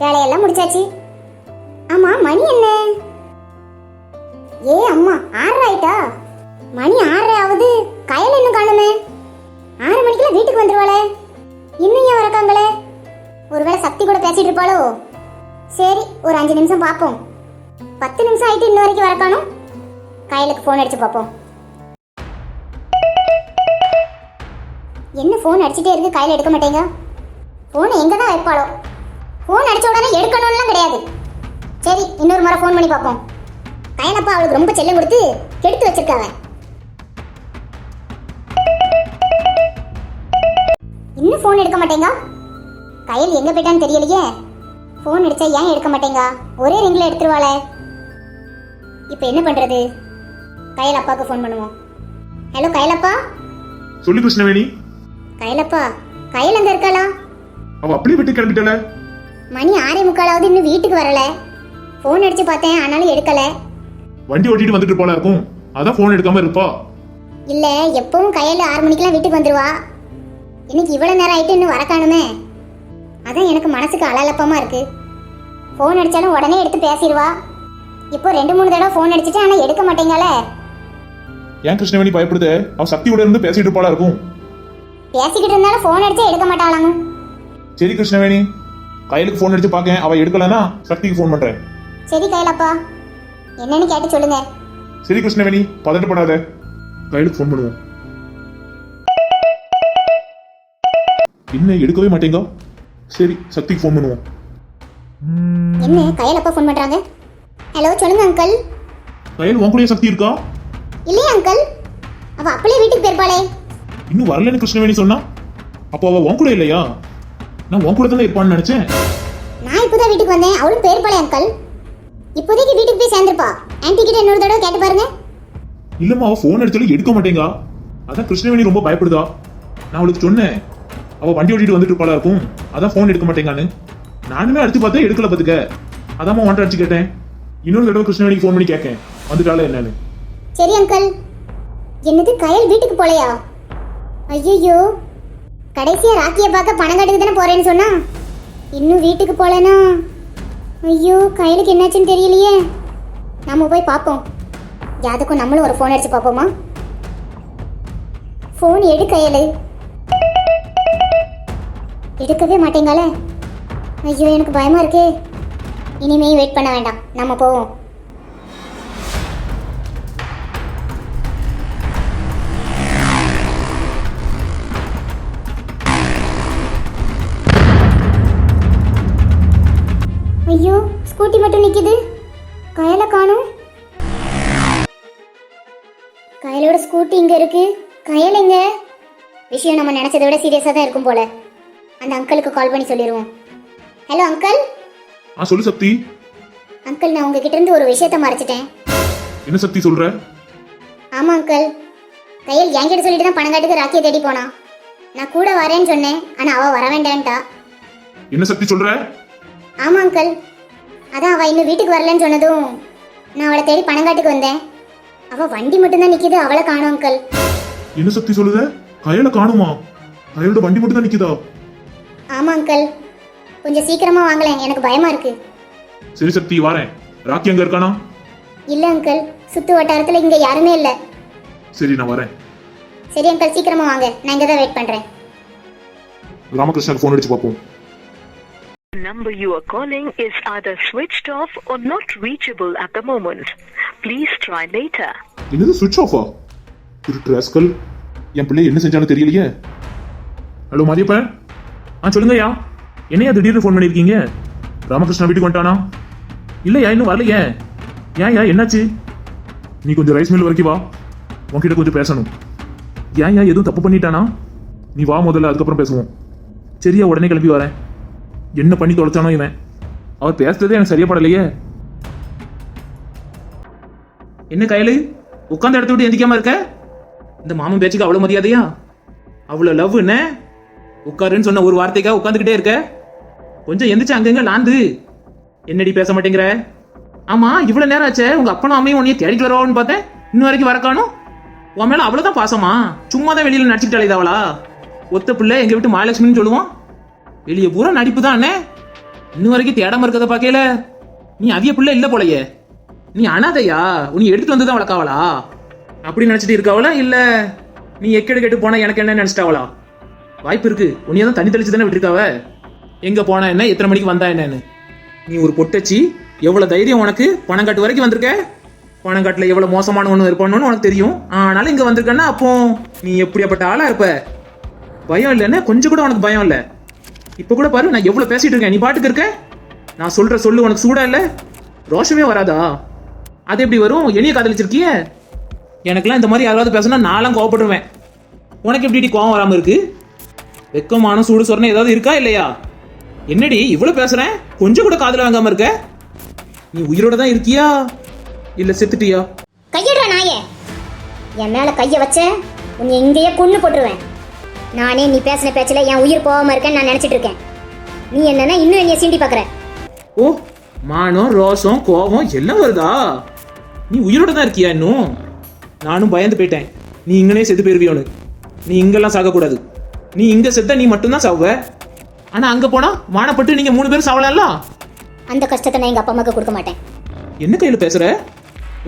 வேலையெல்லாம் முடிச்சாச்சு. ஆமா மணி என்ன? ஏ அம்மா ஆறு ஆயிட்டா? மணி ஆறு ஆகுது. கையில இன்னும் காணுமே. ஆறு மணிக்கெல்லாம் வீட்டுக்கு வந்துருவாளே. இன்னும் ஏன் வரக்காங்களே ஒருவேளை சக்தி கூட பேசிட்டு இருப்பாளோ? சரி ஒரு அஞ்சு நிமிஷம் பார்ப்போம். பத்து நிமிஷம் ஆயிட்டு இன்ன வரைக்கும் வரக்கானும் கையிலுக்கு ஃபோன் அடிச்சு பார்ப்போம். என்ன ஃபோன் அடிச்சுட்டே இருக்கு? கையில் எடுக்க மாட்டேங்க. ஃபோனை எங்கே தான் வைப்பாளோ? ஃபோன் அடிச்ச உடனே எடுக்கணும்லாம் கிடையாது. சரி இன்னொரு முறை ஃபோன் பண்ணி பார்ப்போம். கையலப்பா அவளுக்கு ரொம்ப செல்லம் கொடுத்து கெடுத்து வச்சிருக்காவ இன்னும் ஃபோன் எடுக்க மாட்டேங்க? கையில் எங்கே போயிட்டான்னு தெரியலையே. ஃபோன் அடிச்சா ஏன் எடுக்க மாட்டேங்க? ஒரே ரிங்கில் எடுத்துருவாளே. இப்போ என்ன பண்ணுறது கையில் அப்பாவுக்கு ஃபோன் பண்ணுவோம். ஹலோ கையலப்பா? சொல்லு கிருஷ்ணவேணி. கையலப்பா கையில் அங்கே இருக்காளா? அவ அப்படியே விட்டு கிளம்பிட்டல மணி ஆறே முக்காலாவது இன்னும் வீட்டுக்கு வரல. ஃபோன் அடிச்சு பார்த்தேன் ஆனாலும் எடுக்கல. வண்டி ஓட்டிட்டு வந்துட்டு போல இருக்கும். அதான் போன் எடுக்காம இருப்பா. இல்ல எப்பவும் கையில் ஆறு மணிக்கெல்லாம் வீட்டுக்கு வந்துருவா. இன்னைக்கு இவ்வளவு நேரம் ஆயிட்டு இன்னும் வர காணுமே. அதான் எனக்கு மனசுக்கு அலலப்பமா இருக்கு. ஃபோன் அடிச்சாலும் உடனே எடுத்து பேசிடுவா. இப்போ ரெண்டு மூணு தடவை ஃபோன் அடிச்சிட்டு ஆனா எடுக்க மாட்டேங்கால ஏன் கிருஷ்ணவேணி பயப்படுத? அவ சக்தியோட இருந்து பேசிட்டு போல இருக்கும். பேசிக்கிட்டு இருந்தாலும் ஃபோன் அடிச்சா எடுக்க மாட்டாளாங்க சரி கிருஷ்ணவேணி. கையிலுக்கு போன் அடிச்சு பார்க்கேன் அவ எடுக்கலனா சக்திக்கு ஃபோன் பண்றேன். சரி கையிலப்பா என்னன்னு கேட்டு சொல்லுங்க. சரி கிருஷ்ணவேணி பதட்டப்படாத. கையிலுக்கு ஃபோன் பண்ணுவோம். என்ன எடுக்கவே மாட்டேங்க? சரி சக்திக்கு ஃபோன் பண்ணுவோம். என்ன கையிலப்பா ஃபோன் பண்றாங்க? ஹலோ சொல்லுங்க அங்கிள் கையில் உன் கூடயே சக்தி இருக்கா? இல்லையா அங்கிள் அவ அப்படியே வீட்டுக்கு போயிருப்பாளே. இன்னும் வரலன்னு கிருஷ்ணவேணி சொன்னா? அப்போ அவ உன் கூட இல்லையா? நான் உன் கூட தானே இருப்பான்னு நினைச்சேன். நான் இப்போதான் வீட்டுக்கு வந்தேன். அவளும் போயிருப்பாளே அங்கிள். இப்போதைக்கு வீட்டுக்கு போய் சேர்ந்துருப்பா. ஆன்ட்டி கிட்ட இன்னொரு தடவை கேட்டு பாருங்க. இல்லம்மா அவ ஃபோன் அடிச்சாலும் எடுக்க மாட்டேங்கா. அதான் கிருஷ்ணவேணி ரொம்ப பயப்படுதா? நான் அவளுக்கு சொன்னேன். அவ வண்டி ஓட்டிட்டு வந்துட்டு இருப்பாளா இருக்கும். அதான் ஃபோன் எடுக்க மாட்டேங்கான்னு. நானுமே அடிச்சு பார்த்தேன் எடுக்கல பாத்துக்க. அதான் ஒன்றை அடிச்சு கேட்டேன். இன்னொரு தடவை கிருஷ்ணவேணிக்கு ஃபோன் பண்ணி கேட்கேன். வந்துட்டாளா என்னன்னு. சரி அங்கிள் என்னது கயல் வீட்டுக்கு போலையா? ஐயோ கடைசியா ராக்கியை பார்க்க பணம் கட்டுக்கு தானே போறேன்னு சொன்னா? இன்னும் வீட்டுக்கு போலனா? ஐயோ கையிலுக்கு என்னாச்சுன்னு தெரியலையே. நாம போய் பார்ப்போம். யாதுக்கும் நம்மளும் ஒரு ஃபோன் அடிச்சு பார்ப்போமா? ஃபோன் எடு கயலு. எடுக்கவே மாட்டேங்கால ஐயோ எனக்கு பயமா இருக்கே. இனிமே வெயிட் பண்ண வேண்டாம். நம்ம போவோம். நிக்குது? கயல காணும். கயலோட ஸ்கூட்டி இங்க இருக்கு. கயல் எங்க? விஷயம் நம்ம நினைச்சதை விட சீரியஸா தான் இருக்கும் போல. அந்த அங்கிளுக்கு கால் பண்ணி சொல்லிடுவோம் ஹலோ அங்கிள் ஆ சொல்லு சக்தி. அங்கிள் நான் உங்ககிட்ட இருந்து ஒரு விஷயத்த மறைச்சிட்டேன். என்ன சக்தி சொல்ற? ஆமா அங்கிள் கையில் என்கிட்ட சொல்லிட்டு தான் பணம் காட்டுக்கு ராக்கியை தேடி போனான் நான் கூட வரேன்னு சொன்னேன் ஆனா அவ வர வேண்டான்ட்டா. என்ன சக்தி சொல்ற? ஆமா அங்கிள் அதான் அவ இன்னும் வீட்டுக்கு வரலன்னு சொன்னதும் நான் அவளை தேடி பணங்காட்டுக்கு வந்தேன். அவ வண்டி மட்டும்தான் நிக்குது அவளை காணோம் அங்கிள். என்ன சக்தி சொல்லுத? கையில காணுமா? கையோட வண்டி மட்டும் தான் நிக்குதா? ஆமா அங்கிள். கொஞ்சம் சீக்கிரமா வாங்கலேன் எனக்கு பயமா இருக்கு. சரி சக்தி வாரேன். ராக்கி அங்க இருக்கானா? இல்ல அங்கிள். சுத்து வட்டாரத்துல இங்க யாருமே இல்ல. சரி நான் வரேன். சரி அங்கிள் சீக்கிரமா வாங்க. நான் இங்க தான் வெயிட் பண்றேன். ராமகிருஷ்ணாக்கு ஃபோன் அடிச்சு பார்ப்போம். Number you are calling is either switched off or not reachable at the moment. Please try later. என்னது சுவிட்ச் ஆஃபா ஒரு ட்ராஸ்கல் என் பிள்ளை என்ன செஞ்சாலும் தெரியலையே. ஹலோ மதியப்பன் ஆ சொல்லுங்கய்யா. என்னையா திடீர்னு ஃபோன் பண்ணியிருக்கீங்க? ராமகிருஷ்ணா வீட்டுக்கு வந்துட்டானா? இல்லையா இன்னும் வரலையே. ஏன்யா என்னாச்சு? நீ கொஞ்சம் ரைஸ் மில் வரைக்கும் வா. உன்கிட்ட கொஞ்சம் பேசணும். ஏன்யா எதுவும் தப்பு பண்ணிட்டானா? நீ வா முதல்ல அதுக்கப்புறம் பேசுவோம். சரியா உடனே கிளம்பி வரேன். என்ன பண்ணி தொலைச்சானோ இவன்? அவர் பேசுறதே எனக்கு சரியா படலையே. என்ன கையலு? உட்காந்த இடத்த விட்டு எந்திக்காம இருக்க? இந்த மாமன் பேச்சுக்கு அவ்வளவு மரியாதையா? அவ்வளவு லவ் என்ன உட்காருன்னு சொன்ன ஒரு வார்த்தைக்காக உட்காந்துக்கிட்டே இருக்க? கொஞ்சம் எந்திரிச்சு அங்கங்க லாந்து. என்னடி பேச மாட்டேங்கிற? ஆமா இவ்வளவு நேரம் ஆச்சே. உங்க அப்பனும் அம்மையும் உன்னைய தேடிட்டு வரவான்னு பார்த்தேன். இன்னும் வரைக்கும் வரக்கானும் உன் மேல அவ்வளவுதான் பாசமா? சும்மா தான் வெளியில நடிச்சுக்கிட்டாலே அவளா ஒத்த பிள்ளை எங்க விட்டு மகாலட்சுமின்னு சொல்லுவான். வெளியே பூரா நடிப்பு தான்? அண்ணே இன்னும் வரைக்கும் தேடாம இருக்கத பாக்கல நீ அவிய பிள்ளை இல்ல போலயே. நீ அனாதையா? உன்னை எடுத்துட்டு வந்து தான் வளர்க்காவளா அப்படின்னு நினைச்சிட்டு இருக்காவளா இல்ல நீ எக்கெடு கெட்டு போனா எனக்கு என்ன நினைச்சிட்டாவளா? வாய்ப்பு இருக்கு. உன்னைய தான் தண்ணி தெளிச்சு தானே விட்டுருக்காவ? எங்க போனா என்ன? எத்தனை மணிக்கு வந்தா என்னன்னு? நீ ஒரு பொட்டச்சி எவ்வளவு தைரியம் உனக்கு? பணம் கட்டு வரைக்கும் வந்திருக்க? பணங்காட்டுல எவ்வளவு மோசமான ஒண்ணு இருப்பானு உனக்கு தெரியும். ஆனாலும் இங்க வந்திருக்கன்னா அப்போ நீ எப்படியாப்பட்ட ஆளா இருப்ப? பயம் இல்லைன்னா கொஞ்சம் கூட உனக்கு பயம் இல்லை. இப்ப கூட பாரு நான் எவ்வளவு பேசிட்டு இருக்கேன். நீ பாட்டுக்கு இருக்க? நான் சொல்ற சொல்லு உனக்கு சூடா இல்ல? ரோஷமே வராதா? அது எப்படி வரும்? என்னைய காதலிச்சிருக்கிய? எனக்குலாம் இந்த மாதிரி யாராவது பேசினா நான்லாம் கோவப்படுவேன் உனக்கு எப்படி கோவம் வராம இருக்கு? வெக்கமான சூடு சொரணை ஏதாவது இருக்கா இல்லையா? என்னடி இவ்வளவு பேசுறேன்? கொஞ்சம் கூட காதல வாங்காம இருக்க? நீ உயிரோட தான் இருக்கியா? இல்ல செத்துட்டியா? கையிடுற நாயே. என் மேல கைய வச்ச உன்னை இங்கேயே கொண்டு போட்டுருவேன். நானே நீ பேசின பேச்சுல என் உயிர் போகாம இருக்கேன்னு நான் நினைச்சிட்டு இருக்கேன். நீ என்னன்னா இன்னும் என்னைய சீண்டி பாக்குற. ஓ மானம் ரோசம் கோபம் எல்லாம் வருதா? நீ உயிரோட தான் இருக்கியா இன்னும்? நானும் பயந்து போயிட்டேன். நீ இங்கனே செத்து போயிருவியோன்னு நீ இங்கெல்லாம் சாகக்கூடாது. நீ இங்க செத்த நீ மட்டும்தான் சாவ ஆனா அங்க போனா வானப்பட்டு நீங்க மூணு பேரும் சாவலாம்ல? அந்த கஷ்டத்தை நான் எங்க அப்பா அம்மாக்கு கொடுக்க மாட்டேன். என்ன கையில பேசுற?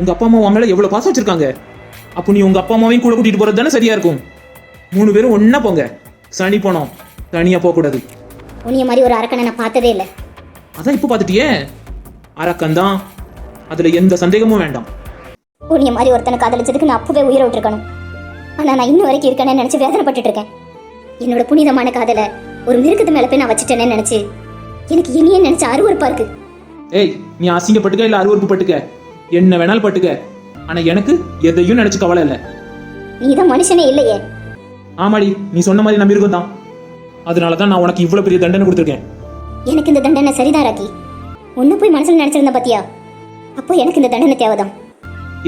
உங்க அப்பா அம்மா உன் மேல எவ்வளவு பாசம் வச்சிருக்காங்க? அப்போ நீ உங்க அப்பா அம்மாவையும் கூட கூட்டிட்டு போறது தானே சரியா இருக்கும்? மூணு பேரும் ஒண்ணா போங்க. சனி போனோம். தனியா போக கூடாது உன்னைய மாதிரி ஒரு அரக்கனை நான் பார்த்ததே இல்லை. அதான் இப்போ பார்த்துட்டியே? அரக்கந்தான் அதுல எந்த சந்தேகமும் வேண்டாம். உன்னைய மாதிரி ஒருத்தனை காதலிச்சதுக்கு நான் அப்பவே உயிரை விட்டுருக்கணும். ஆனா நான் இன்னும் வரைக்கும் இருக்கேன்னு நினைச்சு வேதனைப்பட்டுட்டு இருக்கேன் என்னோட புனிதமான காதலை ஒரு மிருகத்து மேல போய் நான் வச்சுட்டேன்னு நினைச்சு எனக்கு இனியே நினைச்ச அருவருப்பா இருக்கு. ஏய் நீ அசிங்கப்பட்டுக்க இல்ல அருவறுப்பு பட்டுக்க? என்ன வேணாலும் பட்டுக்க. ஆனா எனக்கு எதையும் நினைச்சு கவலை இல்ல. நீ தான் மனுஷனே இல்லையே. ஆமாடி நீ சொன்ன மாதிரி நான் மிருகம் தான் அதனால தான் நான் உனக்கு இவ்வளவு பெரிய தண்டனை கொடுத்துருக்கேன். எனக்கு இந்த தண்டனை சரிதான் ராக்கி ஒன்னு போய் மனசுல நினைச்சிருந்த பாத்தியா? அப்போ எனக்கு இந்த தண்டனை தேவைதான்.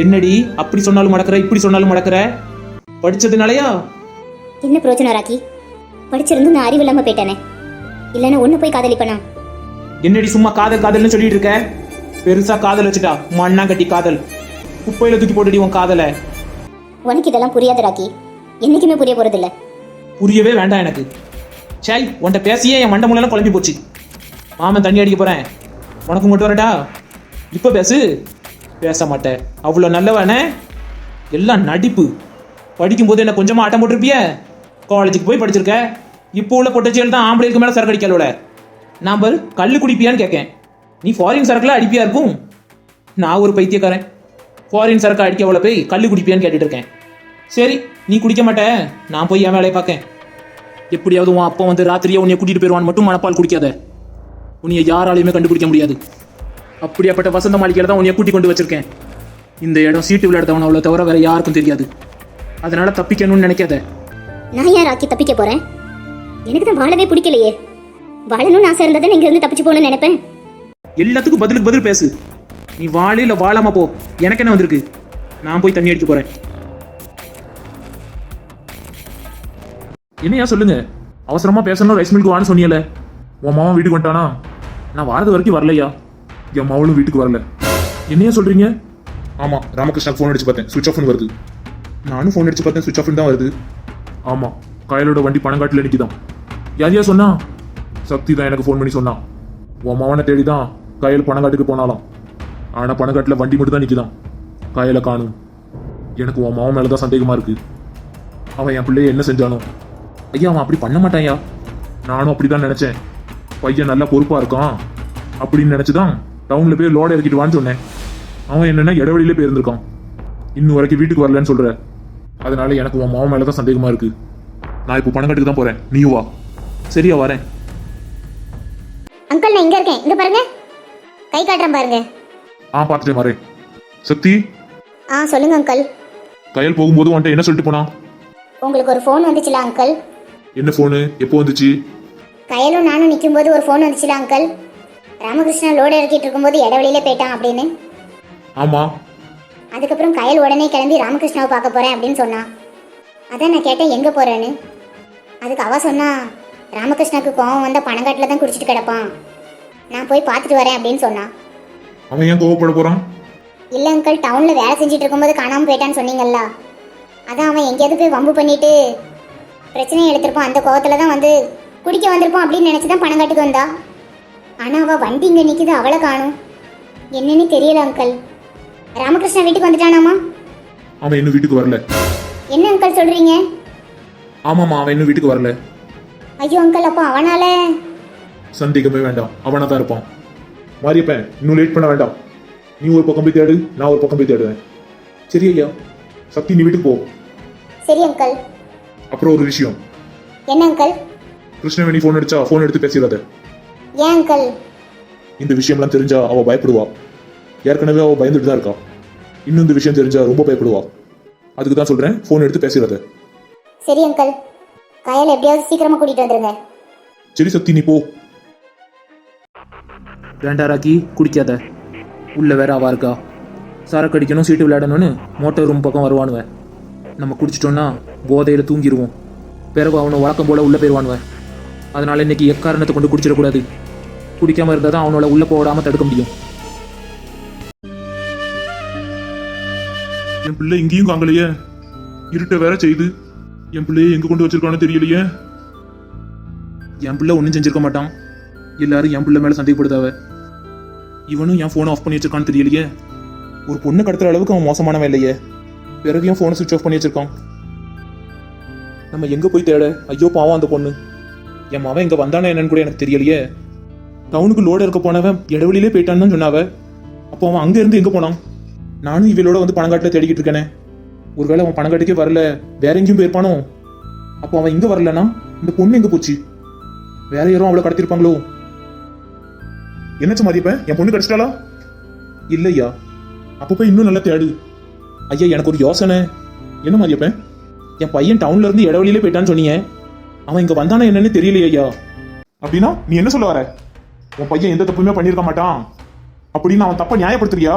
என்னடி அப்படி சொன்னாலும் மடக்கிற இப்படி சொன்னாலும் மடக்கிற? படிச்சதுனாலயா என்ன பிரயோஜனம் ராக்கி படிச்சிருந்து நான் அறிவு இல்லாம போயிட்டேனே. இல்லைன்னா ஒன்னு போய் காதலிப்பனா? என்னடி சும்மா காதல் காதல்னு சொல்லிட்டு இருக்க? பெருசா காதல் வச்சுட்டா மண்ணா கட்டி காதல். குப்பையில தூக்கி போட்டுடி உன் காதலை. உனக்கு இதெல்லாம் புரியாது ராக்கி என்னைக்குமே புரிய போறதில்ல. புரியவே வேண்டாம் எனக்கு. சாய் உன்கிட்ட பேசியே என் மண்டை முன்னெல்லாம் குழம்பி போச்சு. மாமன் தண்ணி அடிக்க போறேன். உனக்கும் கொண்டு வரட்டா? இப்போ பேசு. பேச மாட்டேன். அவ்வளோ நல்லவனே. எல்லாம் நடிப்பு. படிக்கும்போது என்ன கொஞ்சமா ஆட்டம் போட்டிருப்பிய? காலேஜுக்கு போய் படிச்சிருக்க. இப்போ உள்ள பொட்டச்சியல் தான் ஆம்பளைக்கு மேலே சரக்கு அடிக்கலோட நான் பாரு கல் குடிப்பியான்னு கேட்கேன். நீ ஃபாரின் சரக்குல அடிப்பியா இருக்கும்? நான் ஒரு பைத்தியக்காரன். ஃபாரின் சரக்கு அடிக்க அவ்வளோ போய் கல் குடிப்பியான்னு கேட்டுட்டு இருக்கேன். சரி நீ குடிக்க மாட்ட. நான் போய் என் வேலையை பார்க்கேன். எப்படியாவது உன் அப்பா வந்து ராத்திரியே உன்னை கூட்டிட்டு போயிடுவான் மட்டும் மனப்பால் குடிக்காத. உன்னைய யாராலையுமே கண்டுபிடிக்க முடியாது. அப்படியாப்பட்ட வசந்த மாளிகையில தான் உன்னைய கூட்டி கொண்டு வச்சிருக்கேன். இந்த இடம் சீட்டு விளையாடுறவன் அவ்வளோ தவிர வேற யாருக்கும் தெரியாது. அதனால தப்பிக்கணும்னு நினைக்காத. நான் ஏன் ராக்கி தப்பிக்க போறேன்? எனக்கு தான் வாழவே பிடிக்கலையே. வாழணும்னு ஆசை இருந்தா தான் இருந்து தப்பிச்சு போகணும்னு நினைப்பேன். எல்லாத்துக்கும் பதிலுக்கு பதில் பேசு. நீ வாழு இல்ல வாழாம போ. எனக்கு என்ன வந்திருக்கு? நான் போய் தண்ணி அடிக்க போறேன். என்னையா சொல்லுங்க? அவசரமா பேசணும் ரைஸ் மில்க்கு வான்னு சொன்னியல. உன் மாமா வீட்டுக்கு வந்துட்டானா? நான் வாரது வரைக்கும் வரலையா? என் மாவளும் வீட்டுக்கு வரல. என்னையா சொல்றீங்க? ஆமா ராமகிருஷ்ணா ஃபோன் அடிச்சு பார்த்தேன். சுவிச் ஆஃப்னு வருது. நானும் ஃபோன் அடிச்சு பார்த்தேன். சுவிச் ஆஃப்னு தான் வருது. ஆமா கயலோட வண்டி பணங்காட்டில் நிற்கிதான் யார் யார் சொன்னா? சக்தி தான் எனக்கு ஃபோன் பண்ணி சொன்னான் உன் மாவனை தேடி தான் கயல் பணங்காட்டுக்கு போனாலாம். ஆனா பணங்காட்டில் வண்டி மட்டும் தான் நிற்கிதான் கயலை காணும். எனக்கு உன் மாவன் மேல தான் சந்தேகமா இருக்கு. அவன் என் பிள்ளைய என்ன செஞ்சானோ? ஐயா அவன் அப்படி பண்ண மாட்டான்யா நானும் அப்படிதான் நினைச்சேன். பையன் நல்லா பொறுப்பா இருக்கான் அப்படின்னு நினைச்சுதான் டவுன்ல போய் லோட இறக்கிட்டு வான்னு சொன்னேன். அவன் என்னன்னா இடவெளியிலே போயிருந்திருக்கான். இன்னும் வரைக்கும் வீட்டுக்கு வரலன்னு சொல்ற. அதனால எனக்கு உன் மாவன் மேலதான் சந்தேகமா இருக்கு. நான் இப்போ பணம் கட்டுக்கு தான் போறேன். நீயும் வா. சரியா வரேன். அங்கிள் நான் இங்க இருக்கேன். இங்க பாருங்க. கை காட்டுறேன் பாருங்க. ஆ பார்த்துட்டேன் வரேன். சக்தி? ஆ சொல்லுங்க அங்கிள். கயல் போகும்போது உன்ட்ட என்ன சொல்லிட்டு போனான்? உங்களுக்கு ஒரு ஃபோன் வந்துச்சுல அங்கிள்? என்ன ஃபோனு எப்போ வந்துச்சு? கயலும் நானும் நிக்கும்போது ஒரு ஃபோன் வந்துச்சுல அங்கிள் ராமகிருஷ்ணா லோடு இறக்கிட்டு இருக்கும்போது இடவெளியில போயிட்டான் அப்படின்னு. ஆமா. அதுக்கப்புறம் கயல் உடனே கிளம்பி ராமகிருஷ்ணாவை பார்க்க போறேன் அப்படின்னு சொன்னான். அதான் நான் கேட்டேன் எங்க போறேன்னு? அதுக்கு அவ சொன்னா ராமகிருஷ்ணாக்கு கோவம் வந்த பணங்காட்டில் தான் குடிச்சிட்டு கிடப்பான். நான் போய் பார்த்துட்டு வரேன் அப்படின்னு சொன்னான் அவன் ஏன் கோவப்பட போறான்? இல்ல அங்கிள் டவுன்ல வேலை செஞ்சுட்டு இருக்கும்போது காணாம போயிட்டான்னு சொன்னீங்கல்ல. அதான் அவன் எங்கேயாவது போய் வம்பு பண்ணிட்டு பிரச்சனையை எடுத்திருப்பான் அந்த கோவத்துல தான் வந்து குடிக்க வந்திருப்பான் அப்படின்னு நினைச்சு தான் பணங்காட்டுக்கு வந்தா. ஆனா அவ வண்டி இங்க நிக்குது அவளை காணும். என்னன்னு தெரியல அங்கிள் ராமகிருஷ்ணா வீட்டுக்கு வந்துட்டானாமா? அவன் இன்னும் வீட்டுக்கு வரல. என்ன அங்கிள் சொல்றீங்க? ஆமாம்மா அவன் இன்னும் வீட்டுக்கு வரல. ஐயோ அங்கிள் அப்போ அவனால? சந்தேகமே வேண்டாம். அவனா தான் இருப்பான். மாரியப்பன் இன்னும் லேட் பண்ண வேண்டாம். நீ ஒரு பக்கம் போய் தேடு நான் ஒரு பக்கம் போய் தேடுவேன். சரி ஐயா. சக்தி நீ வீட்டுக்கு போ. சரி அங்கிள் அப்புறம் ஒரு விஷயம். என்ன அங்கிள் கிருஷ்ணவேணி ஃபோன் அடிச்சா ஃபோன் எடுத்து பேசிடாத ஏன் அங்கிள் இந்த விஷயம்லாம் தெரிஞ்சா அவ பயப்படுவா. ஏற்கனவே அவ பயந்துட்டு தான் இருக்கா. இன்னும் இந்த விஷயம் தெரிஞ்சா ரொம்ப பயப்படுவா. அதுக்கு தான் சொல்றேன் ஃபோன் எடுத்து பேசிடாத சரி அங்கிள் கயல் எப்படியாவது சீக்கிரமா கூட்டிட்டு வந்துருங்க. சரி சக்தி நீ போ. வேண்டா ராக்கி குடிக்காத. உள்ள வேற அவா இருக்கா. சரக்கு அடிக்கணும் சீட்டு விளையாடணும்னு மோட்டார் ரூம் பக்கம் வருவானுவன் நம்ம குடிச்சிட்டோம்னா போதையில் தூங்கிடுவோம் பிறகு அவனை வழக்கம் போல் உள்ளே போயிடுவானுவன். அதனால் இன்னைக்கு எக்காரணத்தை கொண்டு குடிச்சிடக்கூடாது. குடிக்காம இருந்தால் தான் அவனோட உள்ளே போடாமல் தடுக்க முடியும். என் பிள்ளை இங்கேயும் காங்கலையே. இருட்ட வேற செய்து. என் பிள்ளையை எங்கே கொண்டு வச்சிருக்கானு தெரியலையே. என் பிள்ளை ஒன்றும் செஞ்சிருக்க மாட்டான். எல்லாரும் என் பிள்ளை மேலே சந்தேகப்படுதாவ. இவனும் என் ஃபோனை ஆஃப் பண்ணி வச்சிருக்கான்னு தெரியலையே. ஒரு பொண்ணு கடத்துற அளவுக்கு அவன் மோசமானவன் இல்லையே. பிறகு என் ஃபோனை சுவிச் ஆஃப் பண்ணி வச்சிருக்கான். நம்ம எங்கே போய் தேட? ஐயோ பாவம் அந்த பொண்ணு. என் மவன் இங்கே வந்தானே என்னன்னு கூட எனக்கு தெரியலையே. டவுனுக்கு லோடு இருக்க போனவன் இடைவெளியிலே போயிட்டான்னு தான் சொன்னாவ. அப்போ அவன் அங்கேருந்து இருந்து போனான்? நானும் இவளோட வந்து பணங்காட்டில் தேடிக்கிட்டு இருக்கேனே. ஒருவேளை அவன் பணங்காட்டுக்கே வரல வேற எங்கேயும் போயிருப்பானோ? அப்போ அவன் இங்கே வரலனா இந்த பொண்ணு எங்கே போச்சு? வேற யாரும் அவளை கடத்திருப்பாங்களோ என்னச்சு மதிப்பேன் என் பொண்ணு கிடச்சிட்டாளா? இல்லையா. அப்போ போய் இன்னும் நல்லா தேடு. ஐயா எனக்கு ஒரு யோசனை. என்ன மதியப்பேன் என் பையன் டவுன்ல இருந்து இடவழியில போயிட்டான்னு சொன்னீங்க. அவன் இங்க வந்தானா என்னன்னு தெரியலையே ஐயா. அப்படின்னா நீ என்ன சொல்ல வர? உன் பையன் எந்த தப்புமே பண்ணியிருக்க மாட்டான். அப்படின்னு அவன் தப்ப நியாயப்படுத்துறியா?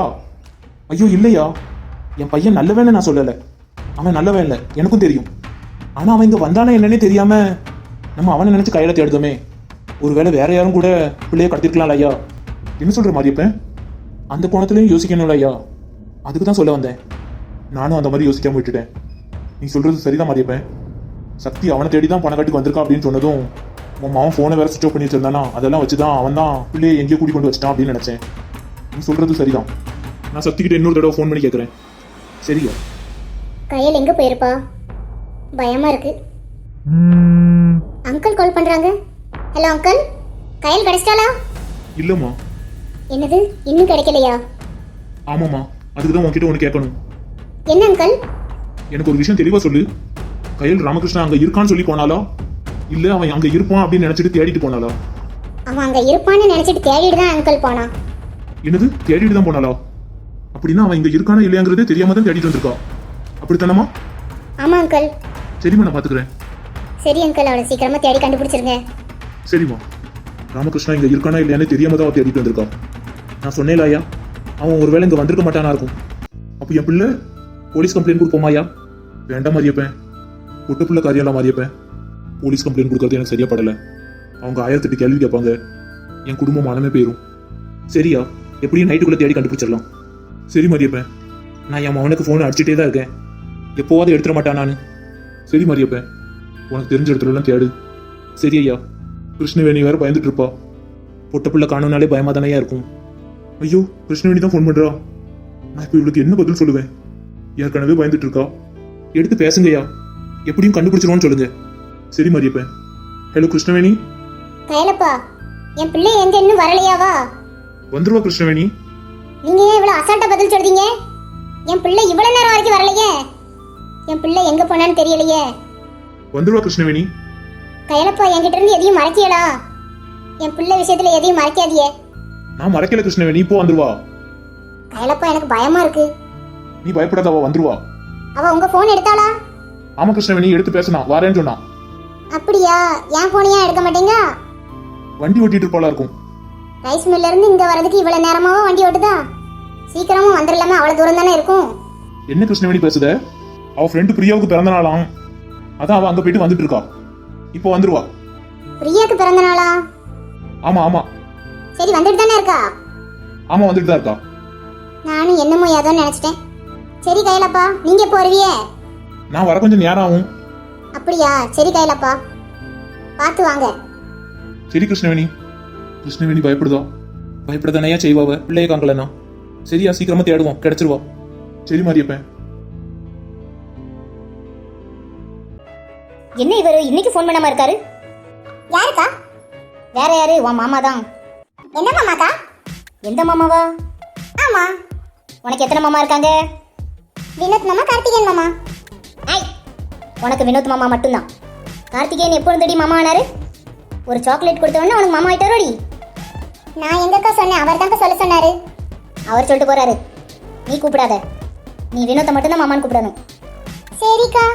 ஐயோ இல்லையா? என் பையன் நல்லவன்னு நான் சொல்லல. அவன் நல்லவன் இல்லை எனக்கும் தெரியும். ஆனா அவன் இங்க வந்தானா என்னன்னே தெரியாம நம்ம அவனை நினைச்சு கையில தேடுதோமே ஒருவேளை வேற யாரும் கூட பிள்ளைய கடத்திருக்கலாம் ஐயா. என்ன சொல்ற மாரியப்பன் அந்த கோணத்துலயும் யோசிக்கணும்ல ஐயா. அதுக்கு தான் சொல்ல வந்தேன். நானும் அந்த மாதிரி யோசிக்காம விட்டுட்டேன். நீ சொல்றது சரிதான் மாரியப்பன் சக்தி அவனை தேடி தான் பணக்காட்டுக்கு வந்திருக்கான் அப்படின்னு சொன்னதும் உன் மாவன் ஃபோனை வேற சுவிச் ஆஃப் பண்ணி வச்சிருந்தானா? அதெல்லாம் வச்சு தான் அவன் தான் பிள்ளையை எங்கேயோ கூட்டி கொண்டு வச்சிட்டான் அப்படின்னு நினைச்சேன். நீ சொல்றது சரிதான். நான் சக்தி கிட்ட இன்னொரு தடவை ஃபோன் பண்ணி கேட்குறேன் சரியா? கயல் எங்க போயிருப்பா? பயமா இருக்கு. அங்கிள் கால் பண்றாங்க. ஹலோ அங்கிள் கயல் கிடைச்சிட்டாளா? இல்லம்மா. என்னது? இன்னும் கிடைக்கலையா? ஆமாம்மா. அதுக்கு தான் உன்கிட்ட ஒன்று கேட்கணும். என்ன அங்கிள் எனக்கு ஒரு விஷயம் தெளிவா சொல்லு. கையில் ராமகிருஷ்ணா அங்க இருக்கான்னு சொல்லி போனாலா இல்ல அவன் அங்க இருப்பான் அப்படின்னு நினைச்சிட்டு தேடிட்டு போனாலா அவன் அங்க இருப்பான்னு நினைச்சிட்டு தேடிட்டு தான் அங்கிள் போனான். என்னது? தேடிட்டு தான் போனாலா அப்படின்னா அவன் இங்க இருக்கானா இல்லையாங்கிறதே தெரியாம தான் தேடிட்டு வந்திருக்கா. அப்படித்தானம்மா? ஆமா அங்கிள் சரிம்மா நான் பாத்துக்கிறேன். சரி அங்கிள் அவளை சீக்கிரமா தேடி கண்டுபிடிச்சிருங்க. சரிம்மா. ராமகிருஷ்ணா இங்க இருக்கானா இல்லையானே தெரியாம தான் தேடிட்டு வந்திருக்கா. நான் சொன்னேன்ல ஐயா. அவன் ஒருவேளை இங்க வந்திருக்க மாட்டானா இருக்கும். அப்ப என் பிள்ளை போலீஸ் கம்ப்ளைண்ட் கொடுப்போமா ஐயா? வேண்டாம் மாரியப்பேன். பொட்டு பிள்ளை காரியம்லாம் மாரியப்பேன். போலீஸ் கம்ப்ளைண்ட் கொடுக்கறது எனக்கு சரியா படல. அவங்க ஆயிரத்தெட்டு கேள்வி கேட்பாங்க. என் குடும்பம் மனமே போயிடும் சரியா எப்படியும் நைட்டுக்குள்ள தேடி கண்டுபிடிச்சிடலாம். சரி மாரியப்பேன் நான் என் மகனுக்கு ஃபோன் அடிச்சுட்டே தான் இருக்கேன். எப்போவாவது எடுத்துட மாட்டான் நான். சரி மாரியப்பேன் உனக்கு தெரிஞ்ச இடத்துலலாம் தேடு. சரி ஐயா கிருஷ்ணவேணி வேற பயந்துட்டு இருப்பா. பொட்ட புள்ள காணும்னாலே பயமா தானேயா இருக்கும். ஐயோ கிருஷ்ணவேணி தான் ஃபோன் பண்றா. நான் இப்போ இவளுக்கு என்ன பதில் சொல்லுவேன்? ஏற்கனவே பயந்துட்டு இருக்கா. எடுத்து பேசுங்கய்யா. எப்படியும் கண்டுபிடிச்சிருவோன்னு சொல்லுங்க. சரி மாரியப்பன் ஹலோ கிருஷ்ணவேணி. கயலப்பா என் பிள்ளை எங்க இன்னும் வரலையாவா வந்துருவா கிருஷ்ணவேணி. நீங்க ஏன் இவ்வளவு அசால்ட்டா பதில் சொல்றீங்க? என் பிள்ளை இவ்வளவு நேரம் வரைக்கும் வரலையே. என் பிள்ளை எங்க போனான்னு தெரியலையே. வந்துருவா கிருஷ்ணவேணி. கயலப்பா என்கிட்ட இருந்து எதையும் மறைக்கியடா என் பிள்ளை விஷயத்துல எதையும் மறைக்காதியே. நான் மறக்கல கிருஷ்ணவேணி. இப்போ வந்துருவா. கயலப்பா எனக்கு பயமா இருக்கு. நீ பயப்படாத அவ வந்துருவா. அவ உங்க போன் எடுத்தாளா? ஆமா கிருஷ்ணவேணி எடுத்து பேசினா வாரேன்னு சொன்னான் அப்படியா? என் போனையா எடுக்க மாட்டீங்க? வண்டி ஓட்டிட்டு இருப்பாளா இருக்கும். ரைஸ் மில்ல இருந்து இங்க வரதுக்கு இவ்வளவு நேரமாவா வண்டி ஓட்டுதா? சீக்கிரமும் வந்துடலாமா அவ்வளவு தூரம் தானே இருக்கும். என்ன கிருஷ்ணவேணி பேசுத? அவ ஃப்ரெண்டு பிரியாவுக்கு பிறந்த நாளாம் அதான் அவ அங்க போயிட்டு வந்துட்டு இருக்கா. இப்போ வந்துருவா. பிரியாக்கு பிறந்த நாளா ஆமா ஆமா. சரி வந்துட்டு தானே இருக்கா? ஆமா வந்துட்டு தான் இருக்கா. நானும் என்னமோ ஏதோ நினைச்சிட்டேன். சரி கையிலப்பா நீங்க எப்போ வருவியே நான் வர கொஞ்சம் நேரம் ஆகும். அப்படியா? சரி கையிலப்பா. பார்த்து வாங்க. சரி கிருஷ்ணவேணி. கிருஷ்ணவேணி பயப்படுதா? பயப்படதானையா செய்வாவ? பிள்ளைய காங்கலனா சரியா சீக்கிரமா தேடுவோம். கிடைச்சிருவா. சரி மாரியப்பன். என்ன இவரு? இன்னைக்கு ஃபோன் பண்ணாம இருக்காரு? யாருக்கா? வேற யாரு? உன் மாமா தான் எந்த மாமாக்கா? எந்த மாமாவா? ஆமா. உனக்கு எத்தனை மாமா இருக்காங்க? வினோத் மாமா கார்த்திகேயன் மாமா. ஐ உனக்கு வினோத் மாமா மட்டும்தான். கார்த்திகேயன் எப்போ இருந்தடி மாமா ஆனாரு? ஒரு சாக்லேட் கொடுத்தவொடனே உனக்கு மாமா ஆயிட்டாரோடி? நான் எங்கக்கா சொன்னேன் அவர் தாங்க சொல்ல சொன்னாரு. அவர் சொல்லிட்டு போறாரு. நீ கூப்பிடாத. நீ வினோத்தை மட்டும்தான் மாமான்னு கூப்பிடணும். சரிக்கா.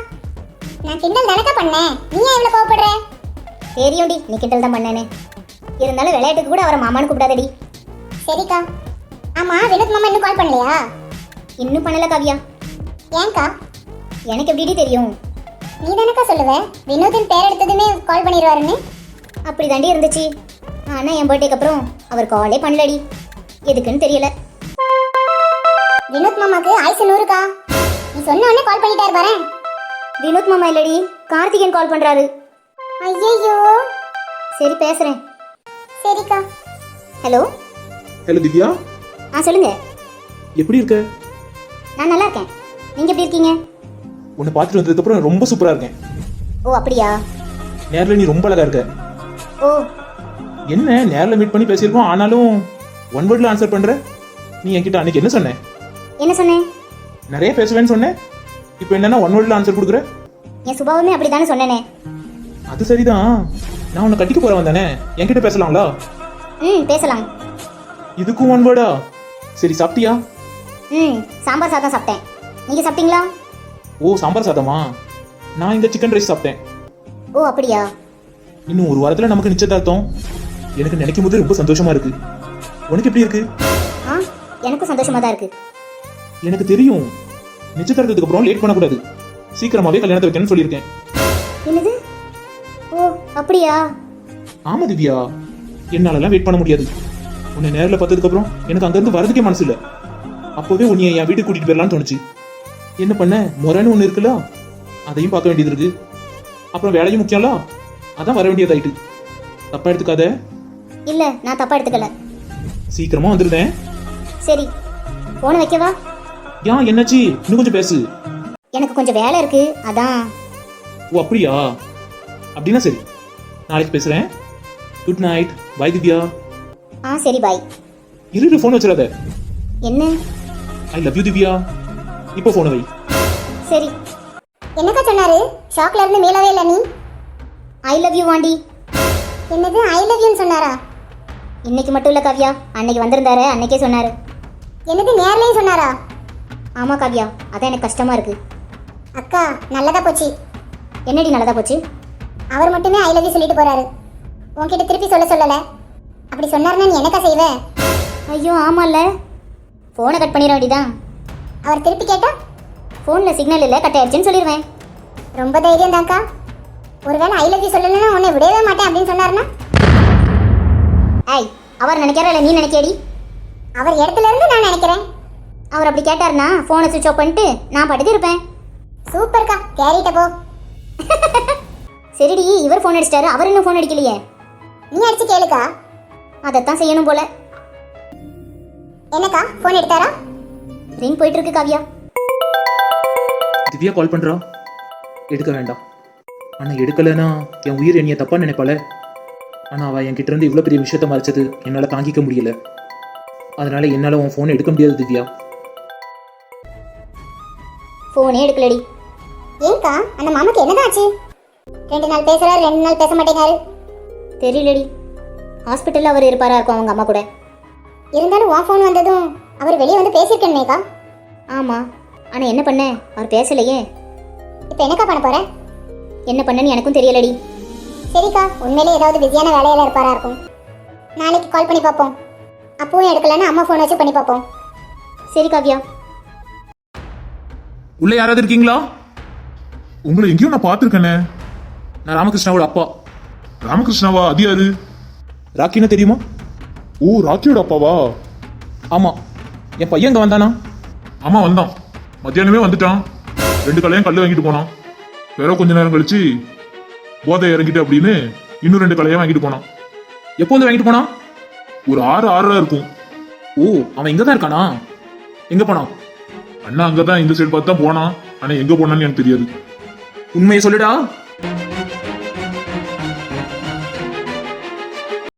நான் கிண்டல் தானக்கா பண்ணேன்? நீ ஏன் இவ்வளவு கோவப்படுற? தெரியும்டி நீ கிண்டல் தான் பண்ணேன்னு. இருந்தாலும் விளையாட்டுக்கு கூட அவரை மாமான்னு கூப்பிடாதடி. சரிக்கா. ஆமா வினோத் மாமா இன்னும் கால் பண்ணலையா? இன்னும் பண்ணல காவியா. ஏன்க்கா எனக்கு எப்படிடி தெரியும்? நீ தானக்கா சொல்லுவ? வினோத்தின் பேர் எடுத்ததுமே கால் பண்ணிடுவாருன்னு அப்படி தாண்டி இருந்துச்சு. ஆனா என் பர்த்டேக்கு அப்புறம் அவர் காலே பண்ணலடி. எதுக்குன்னு தெரியல. வினோத் மாமாக்கு ஆயுசு நூறுக்கா? நீ சொன்ன உடனே கால் பண்ணிட்டாரு பாரு வினோத் மாமா இல்லடி கார்த்திகேயன் கால் பண்றாரு. ஐயோ சரி பேசுறேன். சரிக்கா. Hello hello Divya? ஆ சொல்லுங்க. எப்படி இருக்க? நான் நல்லா இருக்கேன். நீங்க எப்படி இருக்கீங்க? உன்னை பார்த்துட்டு வந்ததுக்கு அப்புறம் ரொம்ப சூப்பரா இருக்கேன். ஓ அப்படியா? நேர்ல நீ ரொம்ப அழகா இருக்க. ஓ. என்ன நேர்ல மீட் பண்ணி பேசியிருக்கோம் ஆனாலும் ஒன் வேர்ட்ல ஆன்சர் பண்ற? நீ என்கிட்ட அன்னைக்கு என்ன சொன்ன? என்ன சொன்னேன் நிறைய பேசுவேன்னு சொன்னேன் இப்போ என்னன்னா ஒன் வேர்ட்ல ஆன்சர் கொடுக்குற? என் சுபாவமே அப்படிதானே சொன்னேனே. அது சரிதான். நான் உன்னை கட்டிக்க போறவன் தானே. என்கிட்ட பேசலாம்ல? ம் பேசலாம். இதுக்கும் ஒன் வேர்டா சரி சாப்பிட்டியா? ம் சாம்பார் சாதம் சாப்பிட்டேன். நீங்க சாப்பிட்டீங்களா? ஓ சாம்பார் சாதமா? நான் இந்த சிக்கன் ரைஸ் சாப்பிட்டேன். ஓ அப்படியா? இன்னும் ஒரு வாரத்துல நமக்கு நிச்சயதார்த்தம். எனக்கு நினைக்கும் போது ரொம்ப சந்தோஷமா இருக்கு. உனக்கு எப்படி இருக்கு? ஆ எனக்கும் சந்தோஷமா தான் இருக்கு. எனக்கு தெரியும். நிச்சயதார்த்தத்துக்கு அப்புறம் லேட் பண்ணக்கூடாது. சீக்கிரமாவே கல்யாணத்தை வைக்கணும்னு சொல்லியிருக்கேன். என்னது? ஓ அப்படியா? ஆமா திவ்யா. என்னாலலாம் வெயிட் பண்ண முடியாது. உன்னை நேரில் பார்த்ததுக்கு அப்புறம் எனக்கு அங்கிருந்து வரதுக்கே மனசு இல்ல. அப்போவே உன்னை என் வீட்டுக்கு கூட்டிட்டு போயிடலாம்னு தோணுச்சு. என்ன பண்ண? முறைன்னு ஒன்று இருக்குல்ல? அதையும் பார்க்க வேண்டியது இருக்கு. அப்புறம் வேலையும் முக்கியம்ல? அதான் வர வேண்டியதாயிட்டு. தப்பா எடுத்துக்காத. இல்ல நான் தப்பா எடுத்துக்கல. சீக்கிரமா வந்துருந்தேன் சரி போன வைக்கவா? ஏன் என்னாச்சு? இன்னும் கொஞ்சம் பேசு. எனக்கு கொஞ்சம் வேலை இருக்கு அதான். ஓ அப்படியா? அப்படின்னா சரி. நாளைக்கு பேசுறேன். Good night bye Divya. ஆ சரி பாய் இரு ஃபோன் வச்சிடாத. என்ன? I love you Divya. இப்போ போன வை. சரி. என்னக்கா சொன்னாரு? ஷாக்ல இருந்து மீளவே இல்ல நீ? ஐ லவ் யூ வாண்டி. என்னது? ஐ லவ் யூன்னு சொன்னாரா? இன்னைக்கு மட்டும் இல்ல காவ்யா. அன்னைக்கு வந்திருந்தாரு அன்னைக்கே சொன்னாரு. என்னது நேர்லயும் சொன்னாரா? ஆமா காவ்யா அதான் எனக்கு கஷ்டமா இருக்கு. அக்கா நல்லதா போச்சு. என்னடி நல்லதா போச்சு? அவர் மட்டுமே ஐ லவ் யூ சொல்லிட்டு போறாரு. உன்கிட்ட திருப்பி சொல்ல சொல்லல. அப்படி சொன்னாருன்னா நீ என்னக்கா செய்வே? ஐயோ ஆமால்ல. ஃபோனை கட் பண்ணிட வேண்டியதான் அவர் திருப்பி கேட்டா ஃபோனில் சிக்னல் இல்லை கட் ஆயிடுச்சுன்னு சொல்லிடுவேன் ரொம்ப தைரியம் தான்க்கா. ஒருவேளை ஐ லவ் யூ சொல்லலைன்னா உன்னை விடவே மாட்டேன் அப்படின்னு சொன்னார்னா ஐய் அவர் நினைக்கிறா இல்லை நீ நினைக்கடி அவர் இடத்துல இருந்து நான் நினைக்கிறேன். அவர் அப்படி கேட்டாருன்னா ஃபோனை சுவிட்ச் ஆஃப் பண்ணிட்டு நான் படுத்து இருப்பேன். சூப்பர்க்கா கேரிட்ட போ. சரிடி இவர் ஃபோன் அடிச்சிட்டாரு அவர் இன்னும் ஃபோன் அடிக்கலையே. நீ அடிச்சு கேளுக்கா. அதைத்தான் செய்யணும் போல. என்னக்கா ஃபோன் எடுத்தாரா? ரிங் போயிட்டு இருக்கு காவ்யா. திவ்யா கால் பண்றா? எடுக்க வேண்டாம். ஆனா எடுக்கலைன்னா என் உயிர் என்னைய தப்பா நினைப்பாள. ஆனா அவ என்கிட்ட இருந்து இவ்வளவு பெரிய விஷயத்த மறைச்சது என்னால தாங்கிக்க முடியல. அதனால என்னால உன் ஃபோன் எடுக்க முடியாது திவ்யா. ஃபோனே எடுக்கலடி. ஏன்க்கா அந்த மாமாக்கு என்னதான் ஆச்சு? ரெண்டு நாள் பேசுறாரு ரெண்டு நாள் பேச மாட்டேங்காரு. தெரியலடி. ஹாஸ்பிட்டல்ல அவர் இருப்பாரா இருக்கும் அவங்க அம்மா கூட? இருந்தாலும் உன் ஃபோன் வந்ததும் அவர் வெளியே வந்து பேசியிருக்கேன்மேக்கா ஆமா. ஆனா என்ன பண்ண? அவர் பேசலையே. இப்போ என்னக்கா பண்ண போற? என்ன பண்ணன்னு எனக்கும் தெரியலடி. சரிக்கா உண்மையிலே ஏதாவது பிஸியான வேலையில இருப்பாரா இருக்கும். நாளைக்கு கால் பண்ணி பார்ப்போம் அப்பவும் எடுக்கலன்னா அம்மா ஃபோன் வச்சு பண்ணி பார்ப்போம் சரி காவ்யா. உள்ள யாராவது இருக்கீங்களா? உங்களை எங்கேயும் நான் பார்த்துருக்கேனே. நான் ராமகிருஷ்ணாவோட அப்பா. ராமகிருஷ்ணாவா? அது யாரு? ராக்கின்னு தெரியுமா? ஓ ராக்கியோட அப்பாவா? ஆமா. என் பையன் இங்க வந்தானா? ஆமா வந்தான். மத்தியானமே வந்துட்டான். ரெண்டு கல்லையும் கல்லு வாங்கிட்டு போனான். வேற கொஞ்ச நேரம் கழிச்சு போதை இறங்கிட்டு அப்படின்னு இன்னும் ரெண்டு கல்லையும் வாங்கிட்டு போனான். எப்போ வந்து வாங்கிட்டு போனா ஒரு ஆறு ஆறரை இருக்கும். ஓ அவன் இங்க தான் இருக்கானா? எங்க போனான்? அண்ணா அங்கதான் இந்த சைடு பார்த்து தான் போனான். ஆனா எங்க போனான்னு எனக்கு தெரியாது. உண்மையை சொல்லுடா.